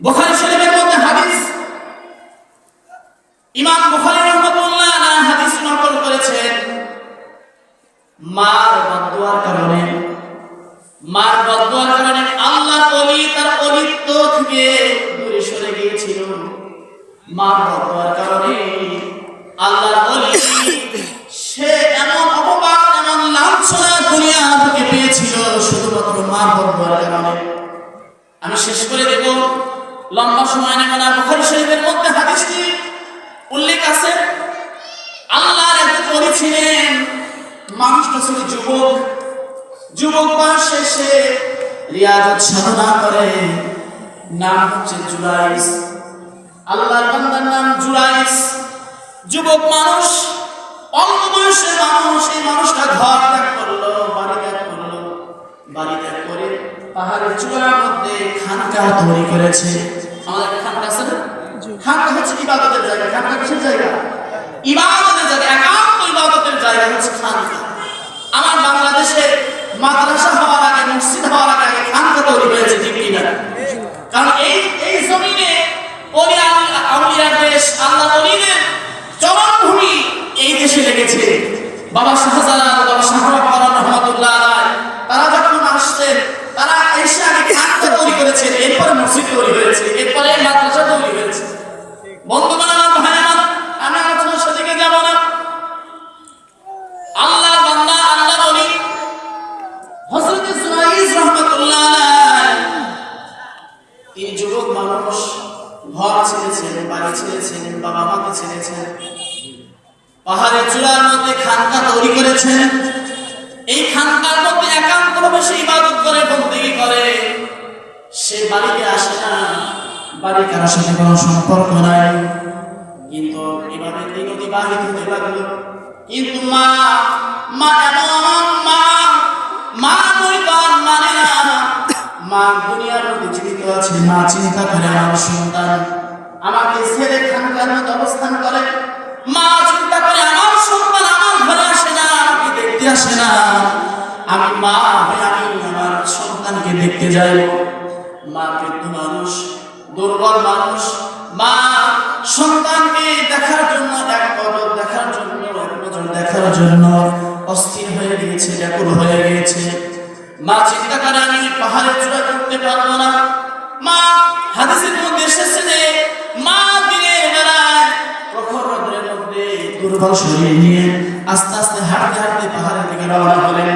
বুখারী শরীফের মধ্যে হাদিস। ইমাম বুখারী রাহমাতুল্লাহ আলাইহি হাদিস নকল করেছেন। মার বদদুয়ার কারণে। মার বদদুয়ার কারণে আল্লাহ ওলি তার অলিত্ব থেকে দূরে সরে গিয়েছিল। মার বদদুয়ার কারণে আল্লাহর ওলি সে এমন অপবাদ, এমন লাঞ্ছনা দুনিয়া থেকে পেয়েছিল, শুধুমাত্র মার বদদুয়ার কারণে। আমি শেষ করে দেব। লম্বা সময় নেব না। বুখারী শরীফের মধ্যে হাদিসটি উল্লেখ আছে। আল্লাহর একজন ওলি ছিলেন মানুষটা ছিল যুবক। যুবক বয়স শেষে রিয়াজত সাধনা করে। নাম হচ্ছে জুলাইস। আল্লাহর বান্দার নাম জুলাইস। যুবক মানুষ, অল্প বয়সের মানুষ, এই মানুষটা ঘর ত্যাগ করল। পাহাড়ের চূড়ার মধ্যে খানকা তৈরি করেছে। আমাদের খানকা আছে না? খানকা হচ্ছে ইবাদতের জায়গা। খানকা কিসের জায়গা? ইবাদতের জায়গা একান্ত ইবাদতের জায়গা হচ্ছে খানকা। আমার বাংলাদেশে মাদ্রাসা হওয়ার আগে মসজিদ আসে না বাড়ি কারোর সাথে কোনো সম্পর্ক নাই। কিন্তু এভাবে অতিবাহিত হতে লাগল। কিন্তু মা মা এমন মা মা পরিবার মানে না। মা দুনিয়ার মধ্যে জীবিত আছে, মা চিন্তা করে আমার সন্তান। আমাকে ছেড়ে খানকার মধ্যে অবস্থান করে। মা চিন্তা করে, আমার সন্তান আমার ঘরে আসে না, আমাকে দেখতে আসে না। আমি মা আমি আমার সন্তানকে দেখতে যাই। মা কিন্তু মানুষ, দুর্বল মানুষ, মা সন্তানকে দেখার জন্য, এক পদক দেখার জন্য, এক নজর দেখার জন্য অস্থির হয়ে গিয়েছে, ব্যাকুল হয়ে গিয়েছে। মা চিন্তা করে, আমি পাহাড়ে চূড়া করতে পারব না। মা হাদিসের মধ্যে এসেছে যে, মা দিনের বেলায় প্রখর রোদের মধ্যে দুর্বল শরীর নিয়ে আস্তে আস্তে হাঁটতে হাঁটতে পাহাড়ের দিকে রওনা হলেন।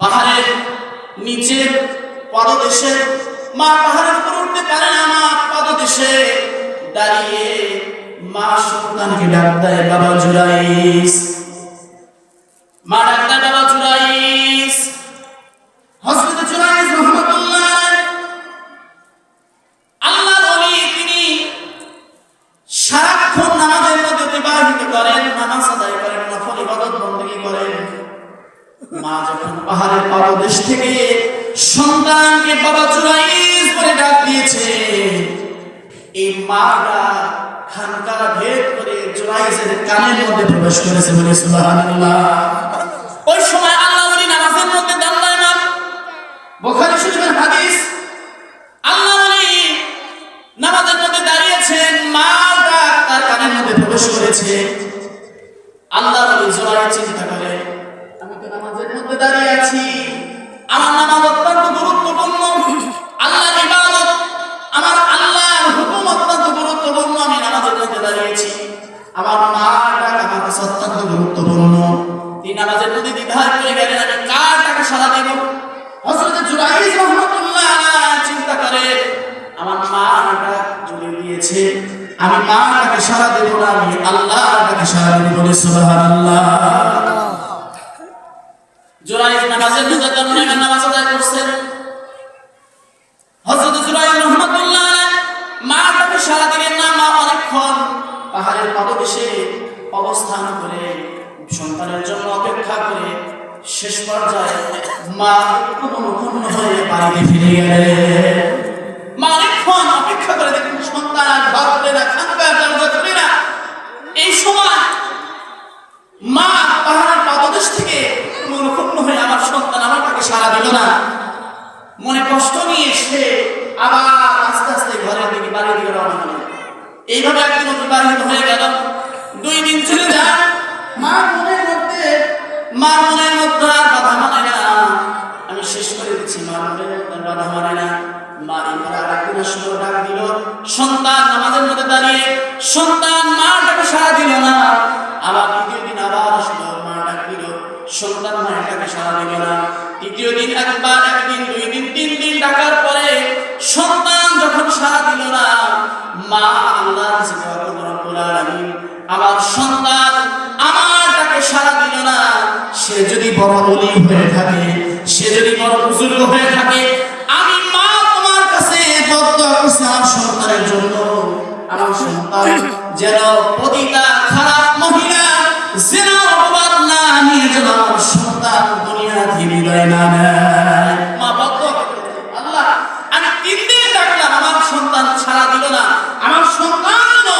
পাহাড়ের নিচে পদদেশে, মা পাহাড়ের উপর উঠতে পারে না মা পদদেশে। দাঁড়িয়ে মা সন্তানকে ডাক্তার বাবা জুরাইস। মা ডাক্তার বাবা জুরাইস। চুরাইসের কানের মধ্যে প্রবেশ করেছে বলে সুবহানাল্লাহ। ওই সময় আল্লাহ ওলি নামাজের মধ্যে দাঁড়ায়মান বুখারী শরীফের হাদিস, আল্লাহ ওলি নামাজের মধ্যে দাঁড়িয়েছেন মাটা তার কানের মধ্যে প্রবেশ করেছে। আল্লাহ ওলি জোরায় চিন্তা করে, আমি তো নামাজের মধ্যে দাঁড়িয়ে আছি। আমার নামাজ অত্যন্ত গুরুত্বপূর্ণ। আমি মা সারা দেব না, আমি আল্লাহ ডাকে সারা দেব বলে তাকে পাদদেশে অবস্থান করে সন্তানের জন্য অপেক্ষা করে শেষ পর্যায়ে মা হয়ে ফিরে মা অনেকক্ষণ অপেক্ষা করে দেখুন সন্তান আর ঘর খুলে না খানকা দরজা খুলে না এই সময় মা পাহাড়ের পাদদেশ থেকে মনক্ষুণ্ণ হয়ে আমার সন্তান আমার তাকে সারা দিল না মনে কষ্ট নিয়ে সে আবার আস্তে আস্তে এইভাবে একদিন হয়ে গেল। দুই দিন চলে যায়। মা মনের মধ্যে, মা মনের মধ্যে আর বাধা মানে না। আমি শেষ করে দিচ্ছি, মা মনের মধ্যে বাধা মানে না। মা সন্তান আমাদের মধ্যে না। আবার আবার তৃতীয় দিন একবার, একদিন, দুই দিন, তিন দিন ডাকার পরে সন্তান যখন সাড়া দিল না, মা করল আমার সন্তান আমার ডাকে সাড়া দিল না। সে যদি বড় বলি হয়ে থাকে, সে যদি বড় বুজুর্গ হয়ে থাকে, আমি মা তোমার কাছে আমার সন্তানের জন্য। আমার সন্তান যেন প্রতিটা খারাপ মহিলা জেনা অপবাদ না নিয়ে যেন আমার সন্তান দুনিয়া বিদায় না নেয় মা বদদোয়া করতে আল্লাহ আমি তিন দিন ডাকলাম আমার সন্তান ছাড়া দিল না আমার সন্তান যেন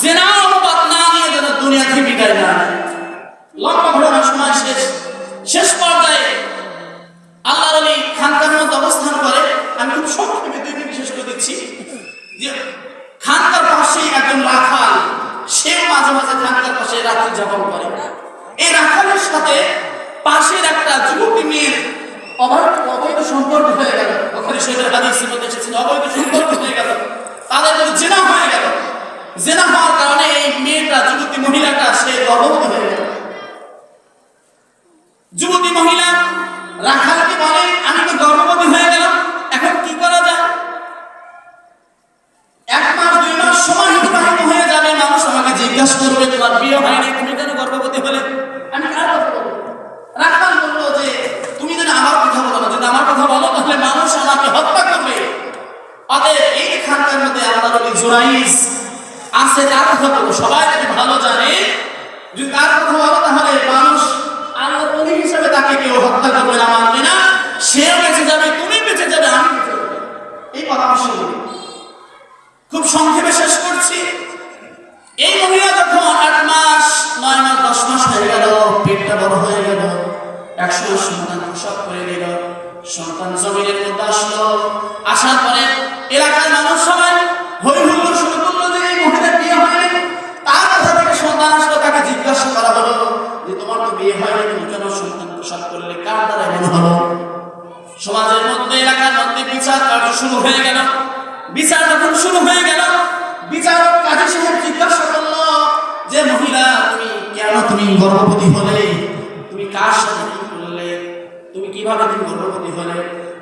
জেনা অপবাদ না নিয়ে যেন দুনিয়া থেকে বিদায় না নেয় লম্বা ঘটনার সময় শেষ শেষ পর্যায়ে আল্লাহর আলী খানকার মধ্যে অবস্থান করে আমি খুব সংক্ষেপে দুই মিনিট শেষ করে দিচ্ছি যে খানকার পাশে একজন রাখাল সেও মাঝে মাঝে খানকার পাশে রাত্রি যাপন করে এই রাখালের সাথে পাশের একটা যুবতী মেয়ের অবাধ সম্পর্ক হয়ে গেল। ওখানে সেদের হাদিসের মধ্যে এসেছে যে অবৈধ সম্পর্ক হয়ে গেল। তাদের জেনা হয়ে গেল। জেনা হওয়ার কারণে এই মেয়েটা, যুবতী মহিলাটা, সে হয়ে গেল। যুবতী মহিলা রাখালকে বলে, আমি তো গর্ভবতী হয়ে গেলাম, এখন কি করা যায়? এক মাস, দুই মাস সময় হয়ে যাবে। মানুষ আমাকে জিজ্ঞাসা করবে, তোমার বিয়ে হয়নি, তুমি কেন গর্ভবতী হলে আমি কার কথা বলব রাখাল বলল যে তুমি যদি আমার কথা বলো না যদি আমার কথা বলো তাহলে মানুষ আমাকে হত্যা করবে অতএব এই খানকার মধ্যে আল্লাহ নবী জুরাইস আছে তার কথা বলব সবাই শুরু হয়ে গেল। বিচার যখন শুরু হয়ে গেল, বিচারক কাজী সাহেব জিজ্ঞাসা করল, যে মহিলা, তুমি কেন তুমি গর্ভবতী হলে? তুমি কার সাথে কি করলে? তুমি কীভাবে তুমি গর্ভবতী হলে?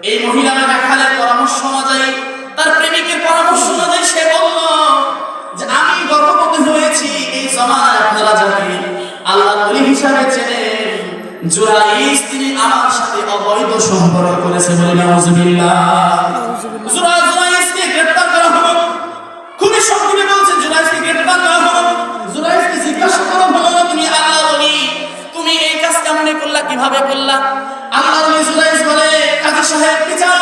এই মহিলা রাখালের পরামর্শ অনুযায়ী, তার প্রেমিকের পরামর্শ অনুযায়ী সে বলল, যে আমি গর্ভবতী হয়েছি এই জমানায় আপনারা জানেন আল্লাহ হিসাবে চেনেন জুরাইস তিনি আমার সাথে অবৈধ সম্পর্ক করেছে বলে নাউজুবিল্লাহ। জুরা জুরাইসকে গ্রেফতার করা হলো। খুবই সংক্ষেপে বলছে জুরাইসকে গ্রেফতার করা হলো। জুরাইসকে জিজ্ঞাসা করা তুমি আল্লাহ বলি তুমি এই কাজ কেমনে করলা, কীভাবে করলা? আল্লাহ বলি জুরাইস বলে, কাজী সাহেব, বিচার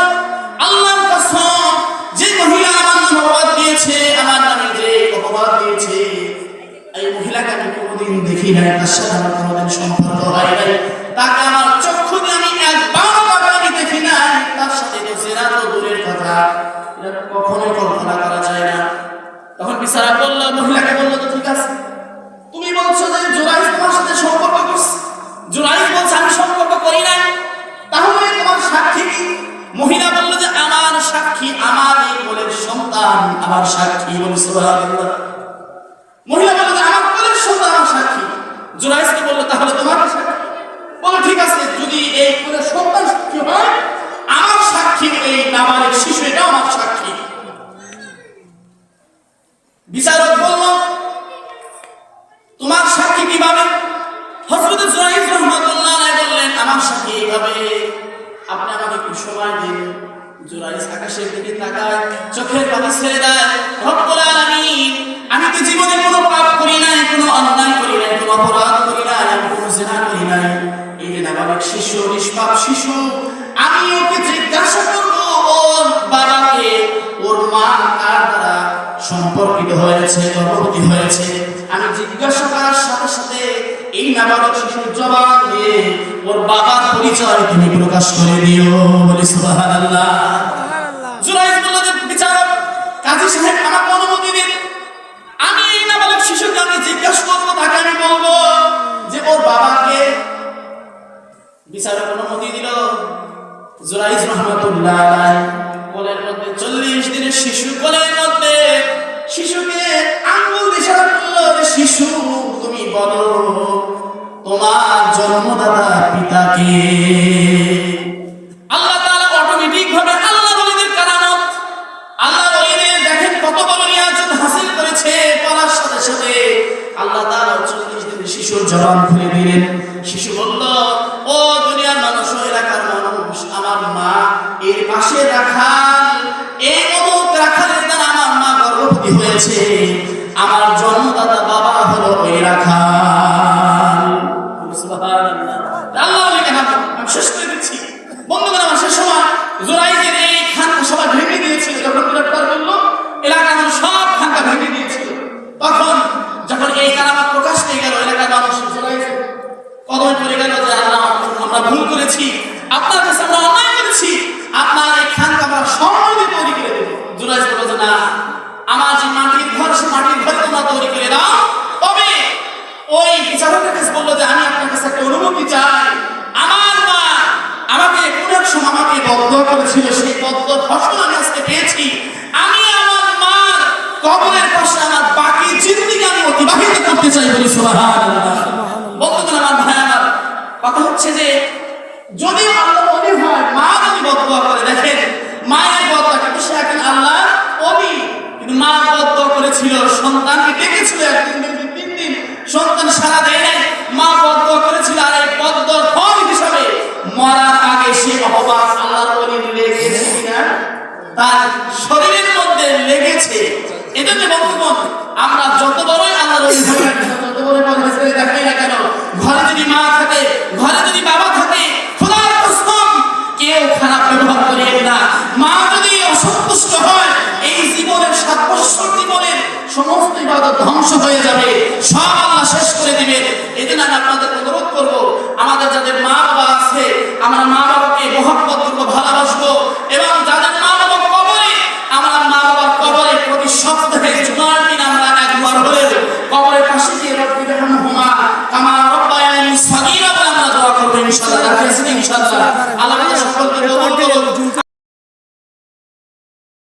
দেখি নাই সাথে আমার কোনোদিন সম্পর্ক হয় নাই। তাকে আমার চক্ষু দিয়ে আমি একবার আমি দেখি নাই। তার সাথে তো জেনা তো দূরের কথা। এটা কখনোই কল্পনা করা যায় না। তখন বিচারা বলল, মহিলাকে বলল, তো ঠিক আছে। তুমি বলছো যে জোরাইস তোমার সাথে সম্পর্ক করছে। জোরাইস বলছে, আমি সম্পর্ক করি নাই। তাহলে তোমার সাক্ষী কি? মহিলা বলল যে, আমার সাক্ষী, আমার এই কোলের সন্তান, আমার সাক্ষী বলে সুবহানাল্লাহ। নিষ্পাপ শিশু, আমি ওকে জিজ্ঞাসা করব ওর বাবাকে ওর মা কার দ্বারা সম্পর্কিত হয়েছে, গর্ভবতী হয়েছে? আমি জিজ্ঞাসা করার সাথে সাথে এই নাবালক শিশুর জবান দিয়ে ওর বাবার পরিচয় তুমি প্রকাশ করে দিও বলে সুবহানাল্লাহ। জন্মদাতা পিতাকে। আল্লাহ তাআলা অটোমেটিক ভাবে ওলিদের কারামত। দেখেন কত বড় হাসিল করেছে সাথে সাথে আল্লাহ তাআলা 40 দিনের শিশুর জবান খুলে দিলেন। শিশু বলল, ও দুনিয়ার মানুষ ও এলাকার মানুষ, আমার মা এর পাশে রাখাল এই অমুক রাখালের দ্বারা আমার মা গর্ভবতী হয়েছে। আমার জন্মদাতা বাবা হলো ওই রাখাল সুবহানাল্লাহ আল্লাহ ওলিকে হাত আমি শেষ করে দিচ্ছি বন্ধুগণ আমার শেষ সময় জোরাইদের এই খানকা সবাই ভেঙে দিয়েছিল যখন গ্রেফতার করল এলাকার মানুষ সব খানকা ভেঙে দিয়েছিল তখন যখন এই কারামাত প্রকাশ পেয়ে গেল এলাকার মানুষ জোরাইদের কদমে পড়ে গেল যে আল্লাহ আমরা ভুল করেছি আপনার কাছে আমরা অন্যায় করেছি আপনার এই খানকা আমরা স্বর্ণে তৈরি করে দেব জোরাইজ বলল যে না আমার যে মাটির ঘর সে মাটির ঘর তোমরা তৈরি করে দাও তবে ওই বিচারকের কাছে বলল যে আমি আপনার কাছে একটা অনুমতি চাই আমার মা আমাকে কোন এক সময় আমাকে করেছিল সেই তত্ত্ব ঘোষণা আজকে পেয়েছি। আমি আমার মার কবরের পাশে আমার বাকি জিন্দিগি আমি অতিবাহিত করতে চাই বলি সুবহানাল্লাহ বন্ধুগণ আমার ভাই আমার কথা হচ্ছে যে যদি আল্লাহ মনে হয় মা যদি বদয়া করে দেখেন মায়ের বদয়া কিন্তু সে এখন আল্লাহ অলি কিন্তু মা বদয়া করেছিল সন্তানকে ডেকেছিল একদিন দুই দিন তিন দিন সন্তান সারা দেয় নাই মা বদয়া করেছিল আর এই বদয়ার ফল হিসাবে মরার আগে সে অপবাদ আল্লাহর অলি লেগেছে কিনা তার শরীরের মধ্যে লেগেছে। এজন্য বন্ধুগণ আমরা যত বড়ই কেন, যত পরিবেশে দেখাই না কেন ঘরে যদি মা থাকে ঘরে যদি বাবা থাকে খোদার কসম কেউ খারাপ ব্যবহার করিয়েন না। মা যদি অসন্তুষ্ট হয় এই জীবনের সাত বছর জীবনের সমস্ত ইবাদত ধ্বংস হয়ে যাবে। সব আল্লাহ শেষ